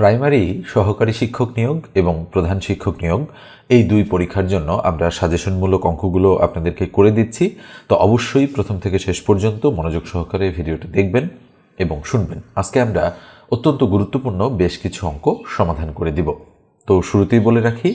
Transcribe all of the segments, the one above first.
Primary, সহকারী শিক্ষক নিয়োগ এবং প্রধান শিক্ষক নিয়োগ, এই দুই পরীক্ষার জন্য আমরা সাজেশনমূলক অঙ্কগুলো আপনাদেরকে করে দিচ্ছি। তো অবশ্যই প্রথম থেকে শেষ পর্যন্ত মনোযোগ সহকারে ভিডিওটি দেখবেন এবং শুনবেন। আজকে আমরা অত্যন্ত গুরুত্বপূর্ণ বেশ কিছু অঙ্ক সমাধান করে দিব। তো শুরুতেই বলে রাখি,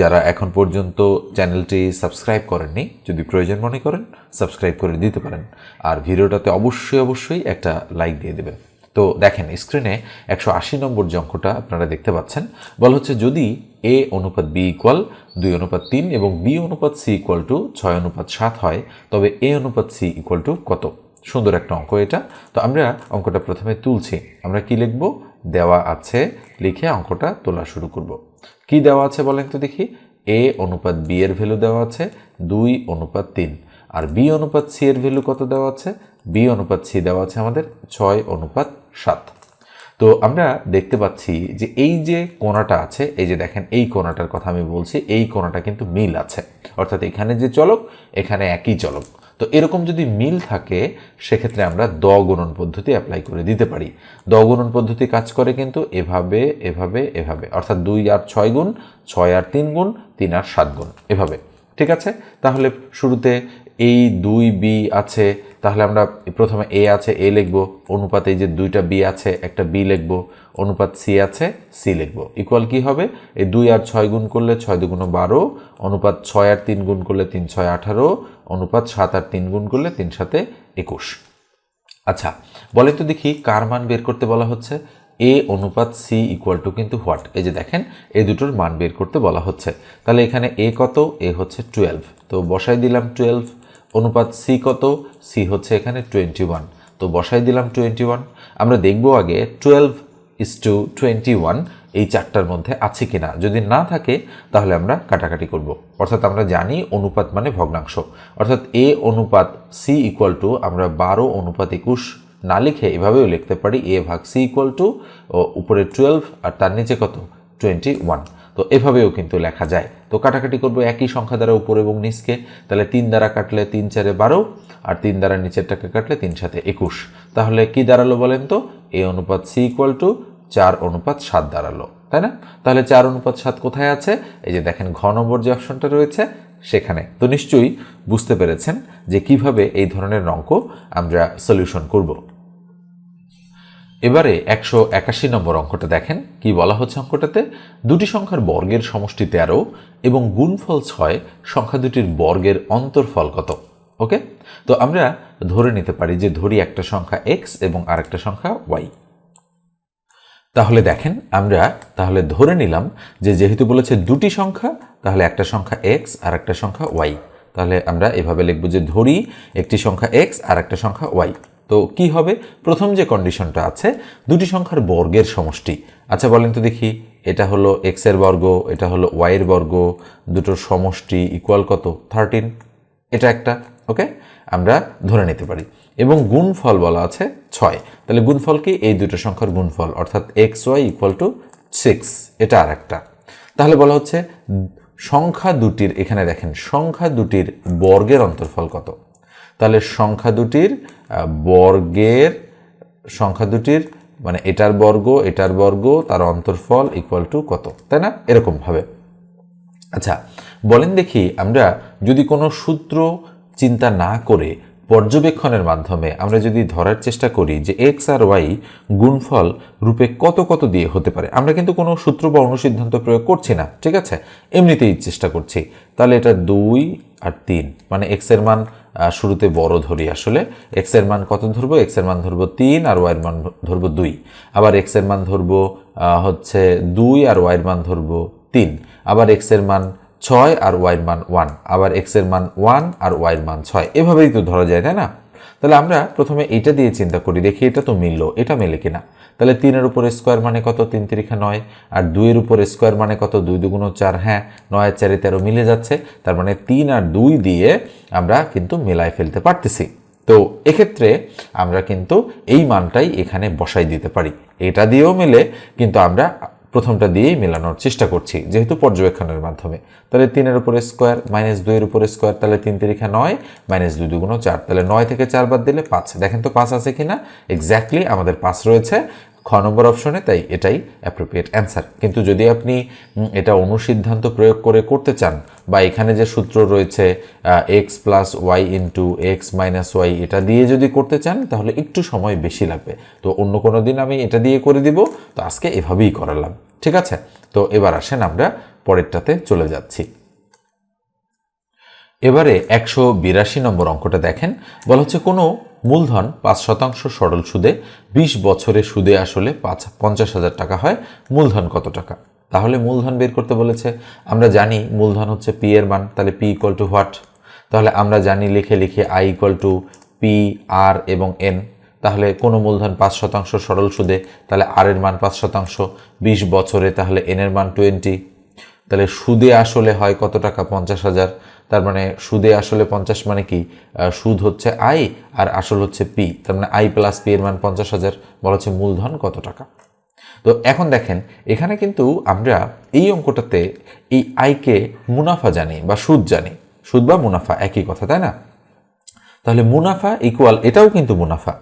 যারা এখন পর্যন্ত চ্যানেলটি সাবস্ক্রাইব করেননি, যদি প্রয়োজন মনে করেন, সাবস্ক্রাইব করে দিতে পারেন। আর ভিডিওটাতে অবশ্যই অবশ্যই একটা লাইক দিয়ে দেবেন। তো দেখেন স্ক্রিনে একশো আশি নম্বর যে অঙ্কটা আপনারা দেখতে পাচ্ছেন। বলা হচ্ছে যদি এ অনুপাত বি ইকুয়াল দুই অনুপাত তিন এবং বি অনুপাত সি ইকুয়াল টু ছয় অনুপাত সাত হয়, তবে এ অনুপাত সি ইকুয়াল টু কত? সুন্দর একটা অঙ্ক এটা। তো আমরা অঙ্কটা প্রথমে তুলছি। আমরা কি লিখব? দেওয়া আছে, লিখে অঙ্কটা তোলা শুরু করব। কি দেওয়া আছে বলেন তো দেখি? এ অনুপাত বি এর ভ্যালু দেওয়া আছে, দুই অনুপাত তিন। আর বি অনুপাত সি এর ভ্যালু কত দেওয়া আছে? বি অনুপাত সি দেওয়া আছে আমাদের ছয় অনুপাত সাত। তো আমরা দেখতে পাচ্ছি যে এই যে কোণাটা আছে, এই যে দেখেন এই কোণাটার কথা আমি বলছি, এই কোণাটা কিন্তু মিল আছে। অর্থাৎ এখানে যে চলক, এখানে একই চলক। তো এরকম যদি মিল থাকে, সেক্ষেত্রে আমরা দ গুণন পদ্ধতি অ্যাপ্লাই করে দিতে পারি। দ গুণন পদ্ধতি কাজ করে কিন্তু এভাবে এভাবে এভাবে। অর্থাৎ দুই আর ছয় গুণ, ছয় আর তিন গুণ, তিন আর সাত গুণ। এভাবে। ঠিক আছে? তাহলে শুরুতে এই দুই বি আছে তাহলে আমরা প্রথমে এ আছে এ লিখব, অনুপাত এই যে দুইটা বি আছে, একটা বি লিখব, অনুপাত সি আছে সি লিখব। ইকুয়াল কি হবে? এই দুই আর ছয় গুণ করলে ছয় দুগুণ বারো, অনুপাত ছয় আর তিন গুণ করলে তিন ছয় আঠারো, অনুপাত সাত আর তিন গুণ করলে তিন সাথে একুশ। আচ্ছা বলে তো দেখি কার মান বের করতে বলা হচ্ছে? এ অনুপাত সি ইকুয়াল টু কিন্তু হোয়াট এই যে দেখেন, এই দুটোর মান বের করতে বলা হচ্ছে। তাহলে এখানে এ কত? এ হচ্ছে টুয়েলভ তো বসাই দিলাম টুয়েলভ অনুপাত সি কত? সি হচ্ছে এখানে টোয়েন্টি ওয়ান তো বসাই দিলাম টোয়েন্টি ওয়ান আমরা দেখব আগে twelve is two twenty one এই চারটার মধ্যে আছে কিনা। যদি না থাকে, তাহলে আমরা কাটাকাটি করব। অর্থাৎ আমরা জানি অনুপাত মানে ভগ্নাংশ। অর্থাৎ এ অনুপাত সি ইকুয়াল টু আমরা বারো অনুপাত একুশ না লিখে এভাবেও লিখতে পারি এ ভাগ সি ইকুয়াল টু উপরে টুয়েলভ আর তার নিচে কত? টোয়েন্টি ওয়ান তো এভাবেও কিন্তু লেখা যায়। তো কাটাকাটি করব একই সংখ্যা দ্বারা উপর এবং নিচকে। তাহলে তিন দ্বারা কাটলে তিন চারে বারো, আর তিন দ্বারা নিচেরটাকে কাটলে তিন সাথে একুশ। তাহলে কি দাঁড়াল বলেন তো? এ অনুপাত সি ইকুয়াল টু চার অনুপাত সাত দাঁড়াল, তাই না? তাহলে চার অনুপাত সাত কোথায় আছে? এই যে দেখেন, ঘ নম্বর যে অপশনটা রয়েছে, সেখানে। তো নিশ্চয়ই বুঝতে পেরেছেন যে কীভাবে এই ধরনের অঙ্ক আমরা সলিউশন করব। এবারে একশো একাশি নম্বর অঙ্কটা দেখেন, কি বলা হচ্ছে অঙ্কটাতে? দুটি সংখ্যার বর্গের সমষ্টি তেরো এবং গুণফল ছয়, সংখ্যা দুটির বর্গের অন্তর্ফল কত? ওকে? তো আমরা ধরে নিতে পারি যে ধরি একটা সংখ্যা এক্স এবং আরেকটা সংখ্যা ওয়াই তাহলে দেখেন, আমরা তাহলে ধরে নিলাম যে যেহেতু বলেছে দুটি সংখ্যা, তাহলে একটা সংখ্যা এক্স আর একটা সংখ্যা ওয়াই তাহলে আমরা এভাবে লিখব যে ধরি একটি সংখ্যা এক্স আর একটা সংখ্যা ওয়াই তো কি হবে? প্রথম যে কন্ডিশনটা আছে, দুটি সংখ্যার বর্গের সমষ্টি। আচ্ছা বলেন তো দেখি, এটা হলো এক্সের বর্গ, এটা হলো ওয়াইয়ের বর্গ, দুটোর সমষ্টি ইকুয়াল কত? থার্টিন এটা একটা ওকে আমরা ধরে নিতে পারি। এবং গুণফল বলা আছে ছয়। তাহলে গুণফল কি? এই দুটো সংখ্যার গুণফল, অর্থাৎ X Y equal to six এটা আর একটা তাহলে বলা হচ্ছে, সংখ্যা দুটির, এখানে দেখেন, সংখ্যা দুটির বর্গের অন্তর্ফল কত? তাহলে সংখ্যা দুটির বর্গের সংখ্যা দুটির মানে এটার বর্গ এটার বর্গ, তার অন্তর্ফল ইকুয়াল টু কত? তাই না? এরকমভাবে আচ্ছা বলেন দেখি আমরা যদি কোনো সূত্র চিন্তা না করে পর্যবেক্ষণের মাধ্যমে আমরা যদি ধরার চেষ্টা করি যে এক্স আর ওয়াই গুণফল রূপে কত কত দিয়ে হতে পারে, আমরা কিন্তু কোনো সূত্র বা অনুসিদ্ধান্ত প্রয়োগ করছি না, ঠিক আছে? এমনিতেই চেষ্টা করছি। তাহলে এটা দুই আর তিন মানে এক্সের মান শুরুতে বড় ধরি আসলে এক্সের মান কত ধরবো? এক্সের মান ধরবো তিন আর ওয়াইয়ের মান ধরবো দুই। আবার এক্সের মান ধরবো হচ্ছে দুই আর ওয়াইয়ের মান ধরবো তিন। আবার এক্সের মান ছয় আর ওয়াইয়ের মান ওয়ান আবার এক্সের মান ওয়ান আর ওয়াইয়ের মান ছয়। এভাবেই তো ধরা যায়, তাই না? তাহলে আমরা প্রথমে এটা দিয়ে চিন্তা করি, দেখি এটা তো মিললো, এটা মেলে কিনা। তাহলে তিনের উপর স্কোয়ার মানে কত? তিন তিরিখা নয়। আর দুইয়ের উপর স্কোয়ার মানে কত? দুই দুগুণ চার হ্যাঁ নয় চারে তেরো মিলে যাচ্ছে। তার মানে তিন আর দুই দিয়ে আমরা কিন্তু মেলায় ফেলতে পারতেছি। তো এক্ষেত্রে আমরা কিন্তু এই মানটাই এখানে বসাই দিতে পারি। এটা দিয়েও মেলে, কিন্তু আমরা প্রথমটা দিয়েই মেলানোর চেষ্টা করছি, যেহেতু পর্যবেক্ষণের মাধ্যমে। তাহলে তিনের উপরে স্কোয়ার মাইনাস দুইয়ের উপরে স্কোয়ার তাহলে তিন তিরিখা নয় মাইনাস দুই দুগুণ চার। তাহলে নয় থেকে চার বাদ দিলে পাঁচ। দেখেন তো পাঁচ আছে কি না এক্স্যাক্টলি আমাদের পাঁচ রয়েছে। খ নম্বর অপশনে তাই এটাই অ্যাপ্রোপ্রিয়েট অ্যান্সার কিন্তু যদি আপনি এটা অনুসিদ্ধান্ত প্রয়োগ করে করতে চান, বা এখানে যে সূত্র রয়েছে X plus Y into X minus Y এটা দিয়ে যদি করতে চান, তাহলে একটু সময় বেশি লাগবে। তো অন্য কোনো দিন আমি এটা দিয়ে করে দিব, তো আজকে এভাবেই করালাম। ঠিক আছে? তো এবার আসেন আমরা পরেরটাতে চলে যাচ্ছি। এবারে একশো বিরাশি নম্বর অঙ্কটা দেখেন। বলা হচ্ছে কোনো মূলধন পাঁচ শতাংশ সরল সুদে, বিশ বছরে সুদে আসলে পাঁচ, পঞ্চাশ হাজার টাকা হয়। মূলধন কত টাকা? তাহলে মূলধন বের করতে বলেছে, আমরা জানি মূলধন হচ্ছে পি এর মান, তাহলে পি ইকুয়াল টু হোয়াট তাহলে আমরা জানি লিখে লিখে I equal to P R এবং এন তাহলে কোনো মূলধন পাঁচ শতাংশ সরল সুদে, তাহলে আর এর মান পাঁচ শতাংশ, বিশ বছরে তাহলে এন এর মান টোয়েন্টি তাহলে সুদে আসলে হয় কত টাকা? পঞ্চাশ হাজার। তার মানে সুদে আসলে পঞ্চাশ মানে কি? সুদ হচ্ছে আই আর আসল হচ্ছে পি। তার মানে আই প্লাস পি এর মান পঞ্চাশ হাজার, বলা হচ্ছে মূলধন কত টাকা? তো এখন দেখেন, এখানে কিন্তু আমরা এই অঙ্কটাতে এই আয়কে মুনাফা জানি বা সুদ জানি। সুদ বা মুনাফা, একই কথা, তাই না? তাহলে মুনাফা ইকুয়াল এটাও কিন্তু মুনাফা।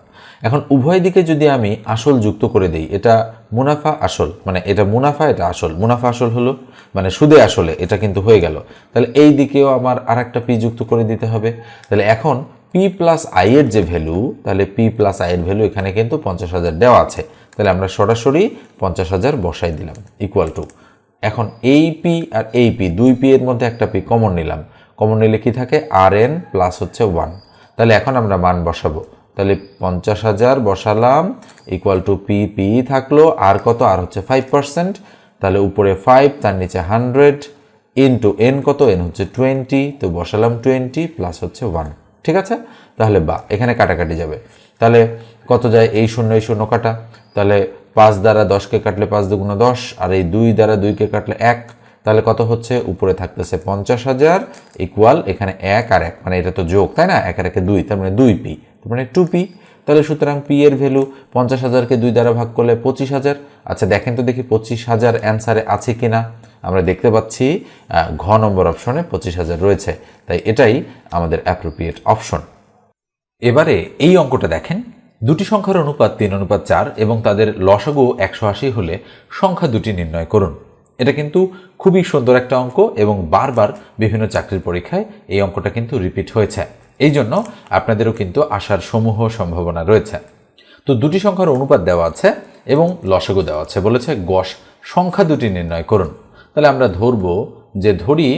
এখন উভয় দিকে যদি আমি আসল যুক্ত করে দিই, এটা মুনাফা আসল মানে এটা মুনাফা, এটা আসল। মুনাফা আসল হলো মানে সুদে আসলে এটা কিন্তু হয়ে গেল। তাহলে এই দিকেও আমার আর একটা পি যুক্ত করে দিতে হবে। তাহলে এখন পি প্লাস আই এর যে ভ্যালু তাহলে পি প্লাস আই এর ভ্যালু এখানে কিন্তু পঞ্চাশ হাজার দেওয়া আছে। তাহলে আমরা সরাসরি পঞ্চাশ হাজার বসাই দিলাম ইকুয়াল টু এখন এই পি আর এই পি দুই পি এর মধ্যে একটা পি কমন নিলাম। কমন নিলে কি থাকে? আর এন প্লাস হচ্ছে ওয়ান তাহলে এখন আমরা মান বসাবো। তাহলে পঞ্চাশ হাজার বসালাম ইকুয়াল টু পি পি থাকল, আর কত? আর হচ্ছে ফাইভ পার্সেন্ট তাহলে উপরে ফাইভ তার নিচে হান্ড্রেড এন টু এন কত? এন হচ্ছে টোয়েন্টি তো বসালাম টোয়েন্টি প্লাস হচ্ছে ওয়ান ঠিক আছে? তাহলে বা, এখানে কাটাকাটি যাবে। তাহলে কত যায়? এই শূন্য এই শূন্য কাটা। তাহলে পাঁচ দ্বারা দশকে কাটলে পাঁচ দুগুণ দশ, আর এই দুই দ্বারা দুইকে কাটলে এক। তাহলে কত হচ্ছে? উপরে থাকতেছে পঞ্চাশ হাজার ইকুয়াল এখানে এক আর এক মানে এটা তো যোগ, তাই না? এক আর একে দুই, তার মানে দুই পি মানে টু পি তাহলে সুতরাং পি এর ভ্যালু পঞ্চাশ হাজারকে দুই দ্বারা ভাগ করলে পঁচিশ হাজার। আচ্ছা দেখেন তো দেখি পঁচিশ হাজার অ্যান্সারে আছে কি না আমরা দেখতে পাচ্ছি ঘ নম্বর অপশনে পঁচিশ হাজার রয়েছে। তাই এটাই আমাদের অ্যাপ্রোপ্রিয়েট অপশন এবারে এই অঙ্কটা দেখেন, দুটি সংখ্যার অনুপাত তিন, অনুপাত চার, এবং তাদের লসাগু একশো আশি হলে সংখ্যা দুটি নির্ণয় করুন। এটা কিন্তু খুবই সুন্দর একটা অঙ্ক, এবং বারবার বিভিন্ন চাকরির পরীক্ষায় এই অঙ্কটা কিন্তু রিপিট হয়েছে। এই জন্য আপনাদেরও কিন্তু আসার সমূহ সম্ভাবনা রয়েছে। তো দুটি সংখ্যার অনুপাত দেওয়া আছে এবং লসাগু দেওয়া আছে, বলেছে গস সংখ্যা দুটি নির্ণয় করুন। তাহলে আমরা ধরব যে ধরি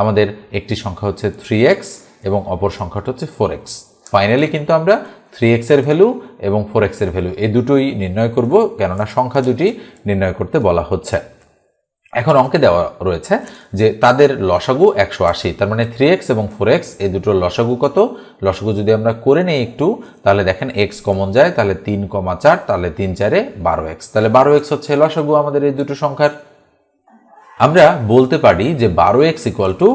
আমাদের একটি সংখ্যা হচ্ছে থ্রি এক্স এবং অপর সংখ্যাটা হচ্ছে ফোর এক্স ফাইনালি কিন্তু আমরা থ্রি এক্সের ভ্যালু এবং ফোর এক্সের ভ্যালু, এই দুটোই নির্ণয় করব, কেননা সংখ্যা দুটি নির্ণয় করতে বলা হচ্ছে। এখন অঙ্কে দেওয়া রয়েছে যে তাদের লসাগু একশো আশি, তার মানে থ্রি এক্স এবং ফোর এক্স এই দুটোর লসাগু কত? লসাগু যদি আমরা করে নিই একটু, তাহলে দেখেন এক্স কমন যায়, তাহলে তিন কমা চার, তাহলে তিন চারে বারো এক্স তাহলে বারো এক্স হচ্ছে লসাগু আমাদের এই দুটো সংখ্যার। আমরা বলতে পারি যে বারো X equal to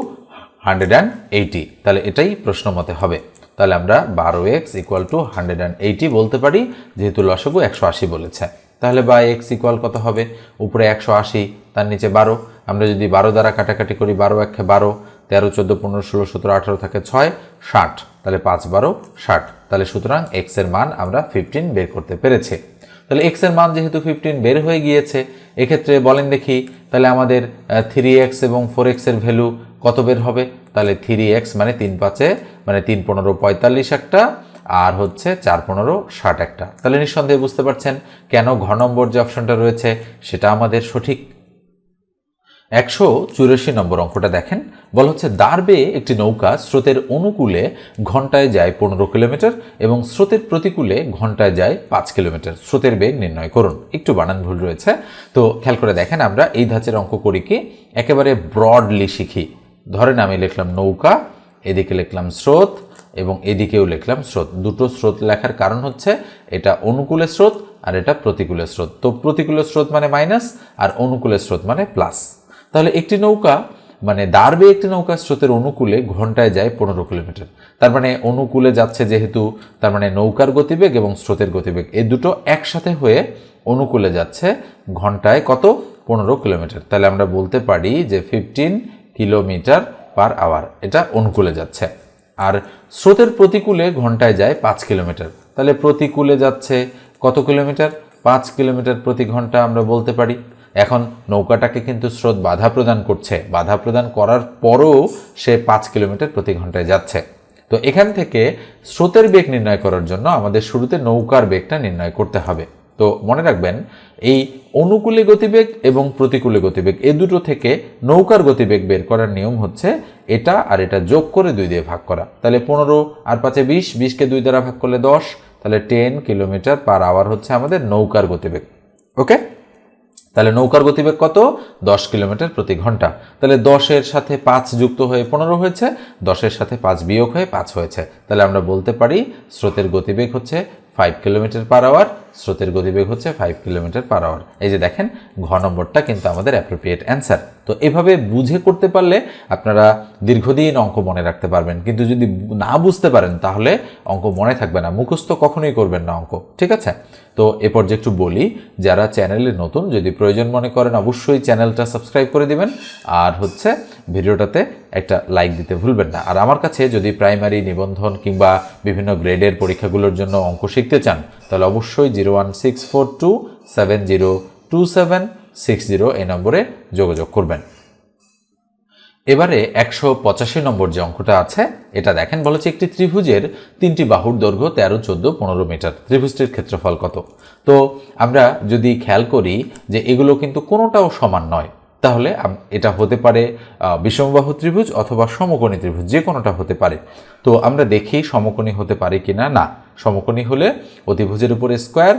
hundred and eighty তাহলে এটাই প্রশ্ন মতে হবে। তাহলে আমরা বারো X equal to hundred and eighty বলতে পারি, যেহেতু লসাগু একশো আশি বলেছে। তাহলে বা এক্স ইকুয়াল কত হবে? উপরে একশো আশি, তার নিচে বারো। আমরা যদি বারো দ্বারা কাটাকাটি করি, বারো একে বারো, তেরো, চোদ্দ, পনেরো, ষোলো, সতেরো, আঠারো থাকে ছয়, ষাট। তাহলে পাঁচ, বারো, ষাট। তাহলে সুতরাং এক্সের মান আমরা ফিফটিন বের করতে পেরেছি। তাহলে এক্সের মান যেহেতু ফিফটিন বের হয়ে গিয়েছে, এক্ষেত্রে বলেন দেখি, তাহলে আমাদের থ্রি এক্স এবং ফোর এক্সের ভ্যালু কত বের হবে? তাহলে থ্রি এক্স মানে তিন পাঁচে মানে তিন, পনেরো, পঁয়তাল্লিশ একটা আর হচ্ছে চার পনেরো ষাট একটা। তাহলে নিঃসন্দেহে বুঝতে পারছেন কেন ঘ নম্বর যে অপশনটা রয়েছে সেটা আমাদের সঠিক। একশো চুরাশি নম্বর অঙ্কটা দেখেন। বলা হচ্ছে দাঁড় বেয়ে একটি নৌকা স্রোতের অনুকূলে ঘন্টায় যায় পনেরো কিলোমিটার এবং স্রোতের প্রতিকূলে ঘন্টায় যায় পাঁচ কিলোমিটার। স্রোতের বেগ নির্ণয় করুন। একটু বানান ভুল রয়েছে। তো খেয়াল করে দেখেন আমরা এই ধাঁচের অঙ্ক করি কি, একেবারে ব্রডলি শিখি। ধরেন আমি লিখলাম নৌকা, এদিকে লিখলাম স্রোত এবং এদিকেও লিখলাম স্রোত। দুটো স্রোত লেখার কারণ হচ্ছে এটা অনুকূলে স্রোত আর এটা প্রতিকূলে স্রোত। তো প্রতিকূলে স্রোত মানে মাইনাস আর অনুকূলে স্রোত মানে প্লাস তাহলে একটি নৌকা মানে দাঁড়বে একটি নৌকা স্রোতের অনুকূলে ঘন্টায় যায় পনেরো কিলোমিটার। তার মানে অনুকূলে যাচ্ছে যেহেতু, তার মানে নৌকার গতিবেগ এবং স্রোতের গতিবেগ এই দুটো একসাথে হয়ে অনুকূলে যাচ্ছে ঘন্টায় কত? পনেরো কিলোমিটার। তাহলে আমরা বলতে পারি যে ফিফটিন কিলোমিটার পার আওয়ার এটা অনুকূলে যাচ্ছে। আর স্রোতের প্রতিকূলে ঘন্টায় যায় পাঁচ কিলোমিটার। তাহলে প্রতিকূলে যাচ্ছে কত কিলোমিটার? পাঁচ কিলোমিটার প্রতি ঘণ্টা আমরা বলতে পারি। এখন নৌকাটাকে কিন্তু স্রোত বাধা প্রদান করছে। বাধা প্রদান করার পরও সে পাঁচ কিলোমিটার প্রতি ঘন্টায় যাচ্ছে। তো এখান থেকে স্রোতের বেগ নির্ণয় করার জন্য আমাদের শুরুতে নৌকার বেগটা নির্ণয় করতে হবে। তো মনে রাখবেন, এই অনুকূলে গতিবেগ এবং প্রতিকূলে গতিবেগ, এ দুটো থেকে নৌকার গতিবেগ বের করার নিয়ম হচ্ছে এটা আর এটা যোগ করে দুই দিয়ে ভাগ করা। তাহলে পনেরো আর পাঁচে বিশ, বিশকে দুই দ্বারা ভাগ করলে দশ, তাহলে টেন কিলোমিটার পার আওয়ার হচ্ছে আমাদের নৌকার গতিবেগ। ওকে? তাহলে নৌকার গতিবেগ কত? দশ কিলোমিটার প্রতি ঘণ্টা। তাহলে দশের সাথে পাঁচ যুক্ত হয়ে পনেরো হয়েছে, দশের সাথে পাঁচ বিয়োগ হয়ে পাঁচ হয়েছে। তাহলে আমরা বলতে পারি স্রোতের গতিবেগ হচ্ছে ফাইভ কিলোমিটার পার আওয়ার স্রোতের গতিবেগ হচ্ছে ফাইভ কিলোমিটার পার আওয়ার এই যে দেখেন, ঘ নম্বরটা কিন্তু আমাদের অ্যাপ্রোপ্রিয়েট অ্যান্সার তো এভাবে বুঝে করতে পারলে আপনারা দীর্ঘদিন অঙ্ক মনে রাখতে পারবেন। কিন্তু যদি না বুঝতে পারেন, তাহলে অঙ্ক মনে থাকবে না। মুখস্থ কখনোই করবেন না অঙ্ক, ঠিক আছে? তো এ পর্যায়ে একটু বলি, যারা চ্যানেলে নতুন, যদি প্রয়োজন মনে করেন, অবশ্যই চ্যানেলটা সাবস্ক্রাইব করে দিবেন। আর হচ্ছে, ভিডিওটাতে একটা লাইক দিতে ভুলবেন না। আর আমার কাছে যদি প্রাইমারি, নিবন্ধন কিংবা বিভিন্ন গ্রেডের পরীক্ষাগুলোর জন্য অঙ্ক শিখতে চান, তাহলে অবশ্যই zero one six four two seven zero two seven six zero এই নম্বরে যোগাযোগ করবেন। এবারে একশো পঁচাশি নম্বর যে অঙ্কটা আছে, এটা দেখেন, বলেছে একটি ত্রিভুজের তিনটি বাহুর দৈর্ঘ্য তেরো, চোদ্দ, পনেরো মিটার। ত্রিভুজটির ক্ষেত্রফল কত? তো আমরা যদি খেয়াল করি যে এগুলো কিন্তু কোনোটাও সমান নয়, তাহলে এটা হতে পারে বিষমবাহু ত্রিভুজ অথবা সমকোণী ত্রিভুজ, যে কোনোটা হতে পারে। তো আমরা দেখি সমকোণী হতে পারে কিনা? না। সমকোণী হলে অতিভুজের উপরে স্কোয়ার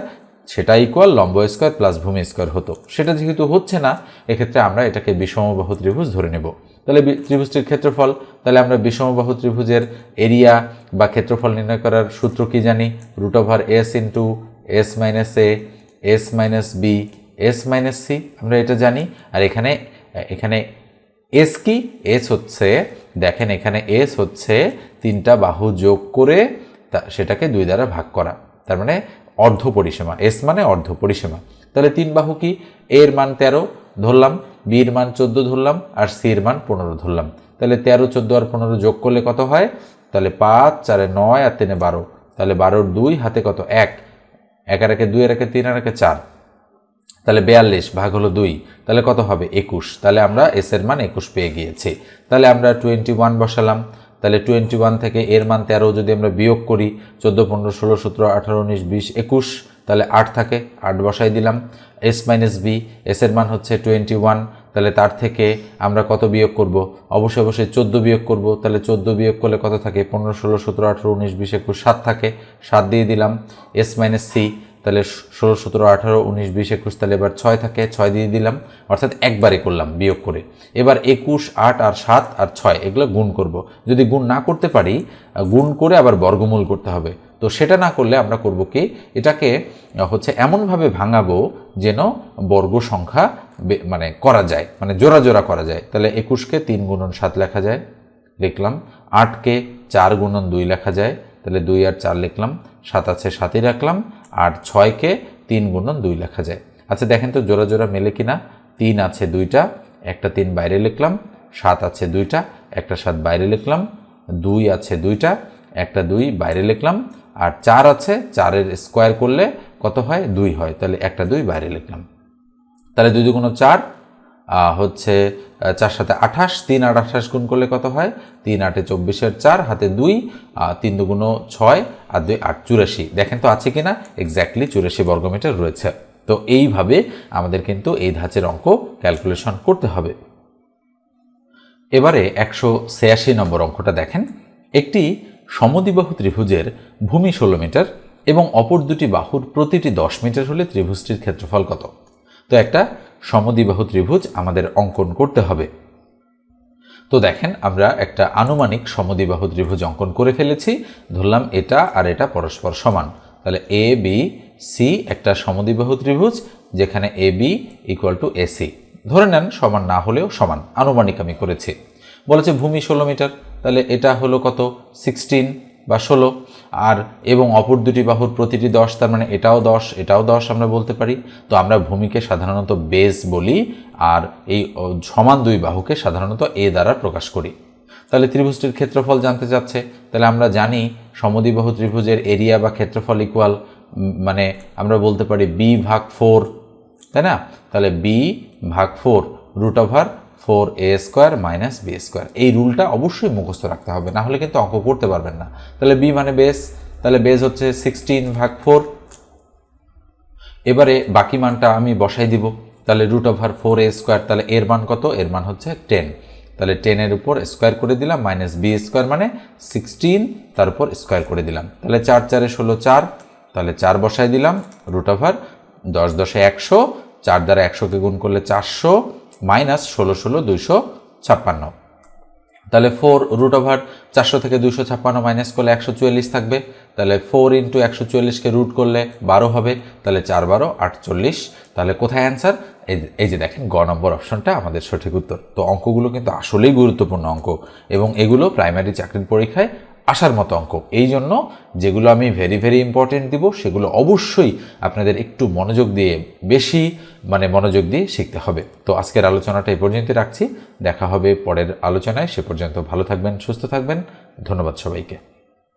সেটা ইকুয়াল লম্ব স্কোয়ার প্লাস ভূমি স্কোয়ার হতো। সেটা যেহেতু হচ্ছে না, এক্ষেত্রে আমরা এটাকে বিষমবাহু ত্রিভুজ ধরে নেব। তাহলে ত্রিভুজটির ক্ষেত্রফল, তাহলে আমরা বিষমবাহু ত্রিভুজের এরিয়া বা ক্ষেত্রফল নির্ণয় করার সূত্র কি জানি? Root over S into S minus A S minus B S minus C আমরা এটা জানি। আর এখানে এখানে এস কি? এস হচ্ছে, দেখেন এখানে এস হচ্ছে তিনটা বাহু যোগ করে তা সেটাকে দুই দ্বারা ভাগ করা। তার মানে অর্ধ পরিসীমা এস মানে অর্ধ পরিসীমা। তাহলে তিন বাহু কি? এর মান তেরো, ধরলাম। বির মান চোদ্দ, ধরলাম। আর সির মান পনেরো, ধরলাম। তাহলে তেরো, চোদ্দ আর পনেরো যোগ করলে কত হয়? তাহলে পাঁচ, চারে নয় আর তিনে বারো। তাহলে বারোর দুই, হাতে কত? এক। এক আর একে দুই, আর একে তিন, আর একে চার। তাহলে বেয়াল্লিশ ভাগ হলো দুই। তাহলে কত হবে? একুশ। তাহলে আমরা এস এর মান একুশ পেয়ে গিয়েছি। তাহলে আমরা টোয়েন্টি ওয়ান বসালাম। তাহলে টোয়েন্টি ওয়ান থেকে এর মান তেরো যদি আমরা বিয়োগ করি, চোদ্দ, পনেরো, ষোলো, সতেরো, আঠারো, উনিশ, বিশ, একুশ, তাহলে আট থাকে, আট বসাই দিলাম। এস মাইনাস বি এস এর মান হচ্ছে টোয়েন্টি ওয়ান তাহলে তার থেকে আমরা কত বিয়োগ করব? অবশ্যই অবশ্যই চোদ্দ বিয়োগ করব, তাহলে চোদ্দ বিয়োগ করলে কত থাকে? পনেরো, ষোলো, সতেরো, আঠারো, উনিশ, বিশ, একুশ, সাত থাকে, সাত দিয়ে দিলাম। এস মাইনাস সি তাহলে ষোলো, সতেরো, আঠারো, উনিশ, বিশ, একুশ, তাহলে এবার ছয় থাকে, ছয় দিয়ে দিলাম, অর্থাৎ একবারে করলাম, বিয়োগ করে। এবার একুশ, আট আর সাত আর ছয়, এগুলো গুণ করব। যদি গুণ না করতে পারি গুণ করে আবার বর্গমূল করতে হবে। তো সেটা না করলে আমরা করব কি, এটাকে হচ্ছে এমনভাবে ভাঙাবো যেন বর্গ সংখ্যা মানে করা যায় মানে জোড়া জোড়া করা যায়। তাহলে একুশকে তিন গুণন সাত লেখা যায়, লিখলাম। আটকে চার গুণন দুই লেখা যায়, তাহলে দুই আর চার লিখলাম, সাত আছে সাতই রাখলাম। আর ছয়কে তিন গুণন দুই লেখা যায়। আচ্ছা দেখেন তো জোড়া জোড়া মেলে কিনা। তিন আছে দুইটা, একটা তিন বাইরে লিখলাম, সাত আছে দুইটা, একটা সাত বাইরে লিখলাম, দুই আছে দুইটা, একটা দুই বাইরে লিখলাম, আর চার আছে, চারের স্কোয়ার করলে কত হয়? দুই হয়। তাহলে একটা দুই বাইরে লিখলাম। তাহলে দুই দুগুণ চার হচ্ছে চার সাথে আঠাশ, তিন আট আঠাশ গুণ করলে কত হয়? তিন আটে চব্বিশের চার, হাতে দুই তিন দুগুণ ছয়, আর দুই আট চুরাশি। দেখেন তো আছে কি না এক্স্যাক্টলি চুরাশি বর্গমিটার রয়েছে। তো এইভাবে আমাদের কিন্তু এই ধাঁচের অঙ্ক ক্যালকুলেশন করতে হবে। এবারে একশো ছিয়াশি নম্বর অঙ্কটা দেখেন। একটি সমদিবাহু ত্রিভুজের ভূমি ষোলো মিটার এবং অপর দুটি বাহুর প্রতিটি দশ মিটার হলে ত্রিভুজটির ক্ষেত্রফল কত? তো একটা সমদ্বিবাহু ত্রিভুজ আমাদের অঙ্কন করতে হবে। তো দেখেন, আমরা একটা আনুমানিক সমদ্বিবাহু ত্রিভুজ অঙ্কন করে ফেলেছি। ধরলাম এটা আর এটা পরস্পর সমান। তাহলে এ বি সি একটা সমদ্বিবাহু ত্রিভুজ, যেখানে A B equal to AC ধরে নেন, সমান না হলেও সমান। আনুমানিক আমি করেছি। বলেছে ভূমি ষোলো মিটার। তাহলে এটা হলো কত? সিক্সটিন বা ষোলো, আর এবং অপর দুটি বাহুর প্রতিটি দশ, তার মানে এটাও দশ এটাও দশ আমরা বলতে পারি। তো আমরা ভূমিকে সাধারণত বেস বলি, আর এই সমান দুই বাহুকে সাধারণত এ দ্বারা প্রকাশ করি। তাহলে ত্রিভুজটির ক্ষেত্রফল জানতে চাচ্ছে। তাহলে আমরা জানি সমদ্বিবাহু ত্রিভুজের এরিয়া বা ক্ষেত্রফল ইকুয়াল মানে আমরা বলতে পারি বি ভাগ ফোর তাই না? তাহলে বি ভাগ four root over four A square minus B square এই রুলটা অবশ্যই মুখস্থ রাখতে হবে, না হলে কিন্তু অঙ্ক করতে পারবেন না। তাহলে বি মানে বেস তাহলে বেস হচ্ছে সিক্সটিন ভাগ ফোর এবারে বাকি মানটা আমি বসাই দিব, তাহলে root over four A square তাহলে এর মান কত? এর মান হচ্ছে টেন তাহলে টেনের উপর স্কোয়ার করে দিলাম মাইনাস বি স্কোয়ার মানে সিক্সটিন তার উপর স্কোয়ার করে দিলাম। তাহলে চার, চারে ষোলো, চার। তাহলে চার বসাই দিলাম রুট ওভার দশ, দশে একশো, চার দ্বারা একশোকে গুণ করলে চারশো মাইনাস ষোলো ষোলো দুইশো ছাপ্পান্ন। তাহলে ফোর রুট ওভার চারশো থেকে দুশো ছাপ্পান্ন মাইনাস করলে একশো চুয়াল্লিশ থাকবে। তাহলে ফোর ইন্টু একশো চুয়াল্লিশকে রুট করলে বারো হবে। তাহলে চার বারো আটচল্লিশ। তাহলে কোথায় অ্যান্সার এই যে দেখেন, গ নম্বর অপশনটা আমাদের সঠিক উত্তর। তো অঙ্কগুলো কিন্তু আসলেই গুরুত্বপূর্ণ অঙ্ক। এবং এগুলো প্রাইমারি চাকরির পরীক্ষায় আসার মতো অঙ্ক। এই জন্য যেগুলো আমি ভেরি ভেরি ইম্পর্টেন্ট দিব, সেগুলো অবশ্যই আপনাদের একটু মনোযোগ দিয়ে বেশি মানে মনোযোগ দিয়ে শিখতে হবে। তো আজকের আলোচনাটা এই পর্যন্ত রাখছি। দেখা হবে পরের আলোচনায়। সে পর্যন্ত ভালো থাকবেন, সুস্থ থাকবেন। ধন্যবাদ সবাইকে।